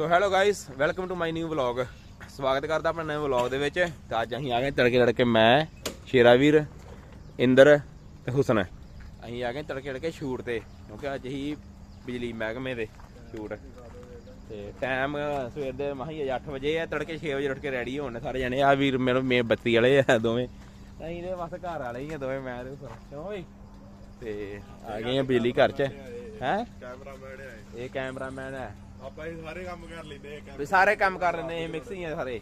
So hello guys welcome to my new vlog ਸਵਾਗਤ ਕਰਦਾ ਆਪਣੇ ਨਵੇਂ ਵਲੌਗ ਦੇ ਵਿੱਚ। ਤੇ ਅੱਜ ਅਸੀਂ ਆ ਗਏ ਤੜਕੇ ਤੜਕੇ ਮੈਂ ਸ਼ੇਰਾਵੀਰ ਇੰਦਰ ਤੇ ਹੁਸਨ। ਅਸੀਂ ਆ ਗਏ ਤੜਕੇ ਤੜਕੇ ਸ਼ੂਟ ਤੇ ਕਿਉਂਕਿ ਅੱਜ ਹੀ ਬਿਜਲੀ ਮਹਿਕਮੇ ਦੇ ਸ਼ੂਟ। ਤੇ ਟਾਈਮ ਸਵੇਰ ਦੇ ਮਹੀਂ 8 ਵਜੇ ਆ ਤੜਕੇ 6 ਵਜੇ ਉੱਠ ਕੇ ਰੈਡੀ ਹੋਣ ਸਾਰੇ ਜਣੇ। ਆ ਵੀਰ ਮੇਰੇ ਮੇ ਬੱਤੀ ਵਾਲੇ ਆ ਦੋਵੇਂ। ਅਸੀਂ ਦੇ ਬਸ ਘਰ ਵਾਲੇ ਹੀ ਆ ਦੋਵੇਂ ਮੈਂ ਤੇ ਹੁਸਨ। ਕਿਉਂ ਬਈ? ਤੇ ਆ ਗਏ ਆ ਬਿਜਲੀ ਘਰ ਚ। ਹੈ? ਕੈਮਰਾਮੈਨ ਹੈ ਇਹ ਕੈਮਰਾਮੈਨ ਹੈ ਆਪਾਂ ਇਹ ਸਾਰੇ ਕੰਮ ਕਰ ਲੈਂਦੇ ਆ ਵੀ ਸਾਰੇ ਕੰਮ ਕਰ ਲੈਂਦੇ, ਇਹ ਮਿਕਸ ਹੀ ਆ ਸਾਰੇ।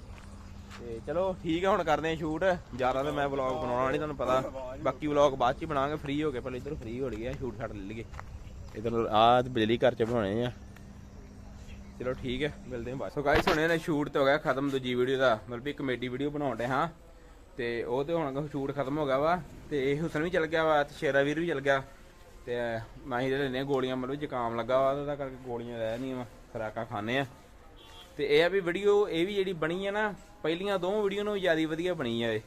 ਤੇ ਚਲੋ, ਠੀਕ ਹੈ ਹੁਣ ਕਰਦੇ ਆ ਸ਼ੂਟ ਜ਼ਿਆਦਾ ਤਾਂ ਮੈਂ ਵਲੌਗ ਬਣਾਉਣਾ ਨਹੀਂ, ਤੁਹਾਨੂੰ ਪਤਾ। ਬਾਕੀ ਵਲੌਗ ਬਾਅਦ ਚ ਹੀ ਬਣਾਵਾਂਗੇ ਫ੍ਰੀ ਹੋ ਕੇ ਪਹਿਲੇ ਇਧਰ ਫ੍ਰੀ ਹੋ ਲਈਏ ਸ਼ੂਟ ਛੱਡ ਲੈ ਲਈਏ। ਇਧਰ ਆ ਬਿਜਲੀ ਘਰ ਚ ਬਣਾਉਣੇ ਆ। ਚਲੋ ਠੀਕ ਹੈ ਮਿਲਦੇ ਹਾਂ ਬਾਅਦ ਸੋ ਗਾਇਸ ਹੁਣੇ ਨੇ ਸ਼ੂਟ ਤੇ ਹੋ ਗਿਆ ਖਤਮ, ਦੂਜੀ ਵੀਡੀਓ ਦਾ। ਮਤਲਬ ਵੀ ਕਮੇਡੀ ਵੀਡੀਓ ਬਣਾਉਣ ਦੇ ਹਾਂ। ਤੇ ਉਹ ਤੇ ਹੁਣ ਸ਼ੂਟ ਖਤਮ ਹੋ ਗਿਆ ਵਾ। ਤੇ ਇਹ ਹੁਸਨ ਵੀ ਚਲ ਗਿਆ ਵਾ, ਤੇ ਸ਼ੇਰਾ ਵੀਰ ਵੀ ਚਲ ਗਿਆ। ਤੇ ਮਾਹੀ ਹੀ ਲੈਨੇ ਗੋਲੀਆਂ, ਮਤਲਬ ਜ਼ੁਕਾਮ ਲੱਗਾ ਵਾ, ਉਹਦਾ ਕਰਕੇ ਗੋਲੀਆਂ ਰਹਿ ਨਹੀਂ ਵਾ ਖਰਾਕਾਂ ਖਾਣੇ ਆ। ਤੇ ਇਹ ਆ ਵੀ ਵੀਡੀਓ ਇਹ ਵੀ ਜਿਹੜੀ ਬਣੀ ਆ ਨਾ, ਪਹਿਲੀਆਂ ਦੋ ਵੀਡੀਓ ਨੂੰ ਜ਼ਿਆਦਾ ਵਧੀਆ ਬਣੀ ਆ ਇਹ।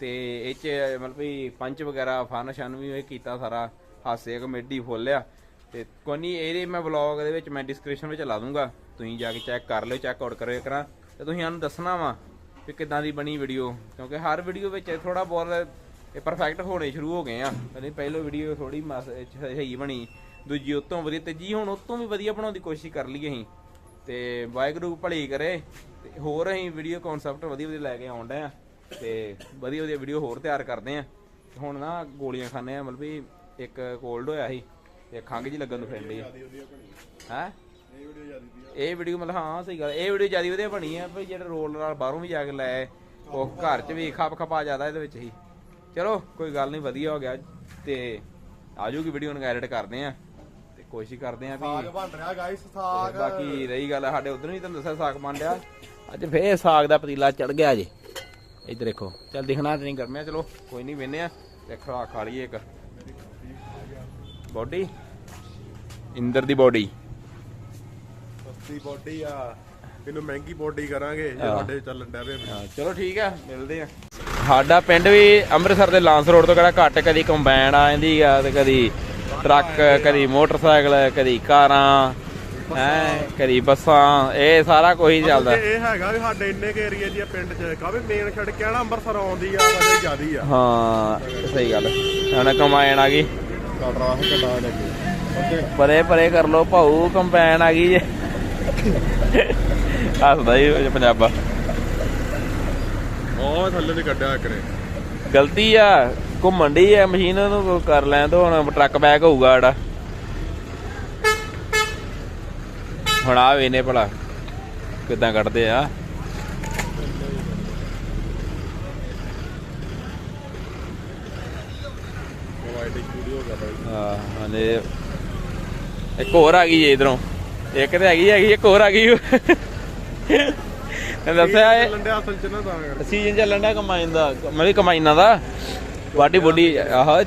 ਤੇ ਇਹ ਚ ਮਤਲਬ ਵੀ ਪੰਚ ਵਗੈਰਾ ਫਨ ਸ਼ਨ ਵੀ ਇਹ ਕੀਤਾ ਸਾਰਾ, ਹਾਸੇ ਕਮੇਡੀ ਫੁੱਲ ਆ। ਤੇ ਕੋਈ ਨਹੀਂ ਇਹਦੇ ਮੈਂ ਵਲੌਗ ਦੇ ਵਿੱਚ ਮੈਂ ਡਿਸਕ੍ਰਿਪਸ਼ਨ ਵਿੱਚ ਲਾ ਦੂੰਗਾ। ਤੁਸੀਂ ਜਾ ਕੇ ਚੈੱਕ ਕਰ ਲਿਓ ਚੈੱਕ ਆਊਟ ਕਰਿਓ ਕਰਾਂ ਤੇ ਤੁਸੀਂ ਸਾਨੂੰ ਦੱਸਣਾ ਵਾ ਕਿ ਕਿੱਦਾਂ ਦੀ ਬਣੀ ਵੀਡੀਓ ਕਿਉਂਕਿ ਹਰ ਵੀਡੀਓ ਵਿੱਚ ਥੋੜਾ ਬਹੁਤ ਇਹ ਪਰਫੈਕਟ ਹੋਣੇ ਸ਼ੁਰੂ ਹੋ ਗਏ ਆ। ਨਹੀਂ ਪਹਿਲੋ ਵੀਡੀਓ ਥੋੜੀ ਸਹੀ ਬਣੀ। ਦੂਜੀ ਉਤੋਂ ਵਧੀਆ ਤੀਜੀ ਹੁਣ ਉਤੋਂ ਵੀ ਵਧੀਆ ਬਣਾਉਣ ਦੀ ਕੋਸ਼ਿਸ਼ ਕਰ ਲਈ ਅਸੀਂ। ਤੇ ਵਾਹਿਗੁਰੂ ਭਲੀ ਕਰੇ, ਤੇ ਹੋਰ ਅਸੀਂ ਵੀਡੀਓ ਕਨਸੈਪਟ ਵਧੀਆ ਵਧੀਆ ਲੈ ਕੇ ਆਉਂਦੇ ਆ। ਤੇ ਵਧੀਆ ਵਧੀਆ ਵੀਡੀਓ ਹੋਰ ਤਿਆਰ ਕਰਦੇ ਆ। ਹੁਣ ਨਾ ਗੋਲੀਆਂ ਖਾਣੇ ਆ, ਮਤਲਬ ਵੀ ਇੱਕ ਕੋਲਡ ਹੋਇਆ ਸੀ, ਤੇ ਖੰਗ ਜੀ ਲੱਗਣ ਨੂੰ ਫਿਰਦੀ ਹੈ? ਇਹ ਵੀਡੀਓ ਮਤਲਬ ਹਾਂ, ਸਹੀ ਗੱਲ, ਇਹ ਵੀਡੀਓ ਜ਼ਿਆਦਾ ਵਧੀਆ ਬਣੀ ਆ, ਵੀ ਜਿਹੜੇ ਰੋਲ ਨਾਲ ਬਾਹਰੋਂ ਵੀ ਜਾ ਕੇ ਲੈ ਉਹ ਘਰ 'ਚ ਵੀ ਖਪ ਖਪਾ ਜ਼ਿਆਦਾ ਇਹਦੇ ਵਿੱਚ ਹੀ ਚਲੋ, ਕੋਈ ਗੱਲ ਨਹੀਂ, ਵਧੀਆ ਹੋ ਗਿਆ। ਤੇ ਆਜੂਗੀ ਵੀਡੀਓ ਨੂੰ ਐਡਿਟ ਕਰਦੇ ਆ। ਕੋਸ਼ਿਸ਼ ਕਰਦੇ ਆ ਸਾਗ ਵੀ ਬਣ ਰਿਹਾ ਗਾਇਸ ਤੇ ਸਾਗ। ਬਾਕੀ ਰਹੀ ਗੱਲ ਸਾਡੇ ਉਧਰ ਨਹੀਂ ਤੁਹਾਨੂੰ ਦੱਸਿਆ ਸਾਗ ਬਣ ਰਿਹਾ ਅੱਜ ਫੇਰ ਸਾਗ ਦਾ ਪਤੀਲਾ ਚੜ ਗਿਆ ਜੀ। ਇੱਧਰ ਦੇਖੋ ਚੱਲ ਦਿਖਣਾ ਤੇ ਨਹੀਂ ਗਰਮਿਆ ਚਲੋ ਕੋਈ ਨਹੀਂ ਵੇਨੇ ਆ। ਤੇ ਖਾ ਖਾ ਲਈਏ ਇੱਕ। ਬੋਡੀ? ਇੰਦਰ ਦੀ ਬੋਡੀ। ਸਸਤੀ ਬੋਡੀ ਆ। ਇਹਨੂੰ ਮਹਿੰਗੀ ਬੋਡੀ ਕਰਾਂਗੇ ਜੇ। ਸਾਡੇ ਚੱਲਣ ਡੈ ਪਏ ਹਾਂ ਚਲੋ ਠੀਕ ਆ ਮਿਲਦੇ ਆ। ਸਾਡਾ ਪਿੰਡ ਵੀ ਅੰਮ੍ਰਿਤਸਰ ਦੇ ਲਾਂਸ ਰੋਡ ਤੋਂ ਕਿਹੜਾ ਘੱਟ ਕਦੀ ਕੰਬਾਈਨ ਆ ਜਾਂਦੀ ਆ ਤੇ ਕਦੀ ਟਰੱਕ ਕਦੀ ਮੋਟਰਸਾਈਕਲ ਕਦੀ ਕਾਰਾਂ ਹੈ ਕਦੀ ਬੱਸਾਂ ਇਹ ਸਾਰਾ ਕੁਝ ਚੱਲਦਾ। ਇਹ ਹੈਗਾ ਵੀ ਸਾਡੇ ਇੰਨੇ ਕੇ ਏਰੀਆ ਦੀ ਪਿੰਡ 'ਚ ਕਾਵੇ ਮੇਨ ਸੜਕ ਆ ਨਾ ਅੰਮ੍ਰਿਤਸਰ ਆਉਂਦੀ ਆ ਵਜੇ ਜਿਆਦੀ ਆ। ਹਾਂ ਸਹੀ ਗੱਲ ਹੁਣ ਕੰਬਾਈਨ ਆ ਗਈ। ਕੱਟ ਰਹਾ ਹੈ ਕੱਟਾ ਲੱਗੇ ਪਰੇ ਪਰੇ ਕਰ ਲੋ ਭਾਊ ਕੰਬਾਈਨ ਆ ਗਈ ਜੇ। ਹੱਸਦਾ ਹੀ ਪੰਜਾਬਾ। ਉਹ ਥੱਲੇ ਨਹੀਂ ਕੱਢਿਆ ਨੇ ਗਲਤੀ ਆ। ਘੁੰਮਣ ਦੀ ਆ ਮਸ਼ੀਨ ਨੂੰ ਕਰ ਲੈਣ ਤੋਂ ਹੁਣ ਟਰੱਕ ਬੈਕ ਹੋਊਗਾ ਜਿਹੜਾ ਹੁਣ ਆ ਵੇਨੇ ਭਲਾ ਕਿਦਾਂ ਕੱਢਦੇ ਆ। ਹਾਂ ਇੱਕ ਹੋਰ ਆ ਗਈ ਜੇ ਇਧਰੋਂ। ਇੱਕ ਤੇ ਹੈਗੀ ਹੈਗੀ ਇੱਕ ਹੋਰ ਆ ਗਈ। ਦੱਸਿਆ ਇਹ ਚੱਲਣ ਡਿਆ ਅਸਲ 'ਚ ਨਾ ਤਾਂ ਕਰਕੇ। ਸੀਜ਼ਨ ਚੱਲਣ ਡਿਆ ਕੰਬਾਈਨ ਦਾ ਮੈਂ ਵੀ ਕੰਬਾਈਨਾਂ ਦਾ। ਵਾਢੀ ਬੁੱਢੀ ਆਹ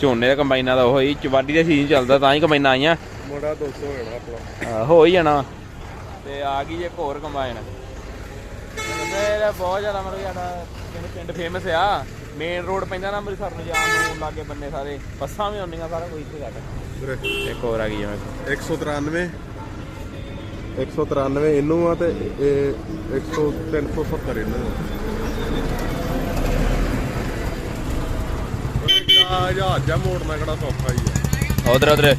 ਝੋਨੇ ਦਾ ਕੰਬਾਈਨਾਂ ਦਾ ਉਹ ਹੀ ਵਾਢੀ ਦਾ ਸੀਜ਼ਨ ਚੱਲਦਾ ਤਾਂ ਹੀ ਕੰਬਾਈਨਾਂ ਆਈਆਂ। ਮੁੰਡਾ 200 ਹੋ ਜਾਣਾ ਆਪਣਾ। ਆਹ, ਹੋ ਹੀ ਜਾਣਾ। ਤੇ ਆ ਗਈ ਜੇ ਇੱਕ ਹੋਰ ਕੰਬਾਈਨ। ਇਹਦਾ ਬਹੁਤ ਜ਼ਿਆਦਾ ਮਤਲਬ ਸਾਡਾ ਪਿੰਡ ਪਿੰਡ ਫੇਮਸ ਆ। ਮੇਨ ਰੋਡ ਪੈਂਦਾ ਨਾ ਅੰਮ੍ਰਿਤਸਰ ਨੂੰ ਜਾਣ ਨੂੰ ਲਾਗੇ ਬੰਨੇ ਸਾਰੇ। ਬੱਸਾਂ ਵੀ ਆਉਂਦੀਆਂ ਸਾਰਾ ਕੁਝ ਇੱਥੇ ਘੱਟ। ਵੀਰੇ ਇੱਕ ਹੋਰ ਆ ਗਈ ਜਿਵੇਂ 193 193 ਇਹਨੂੰ ਆ ਤੇ ਇਹ 100 370 ਇਹਨੂੰ ਆ। ਜਹਾਜ਼ ਜਾਂ ਮੋੜਨਾ ਕਿਹੜਾ ਸੌਖਾ ਹੀ ਆ। ਉਧਰ ਉਧਰ।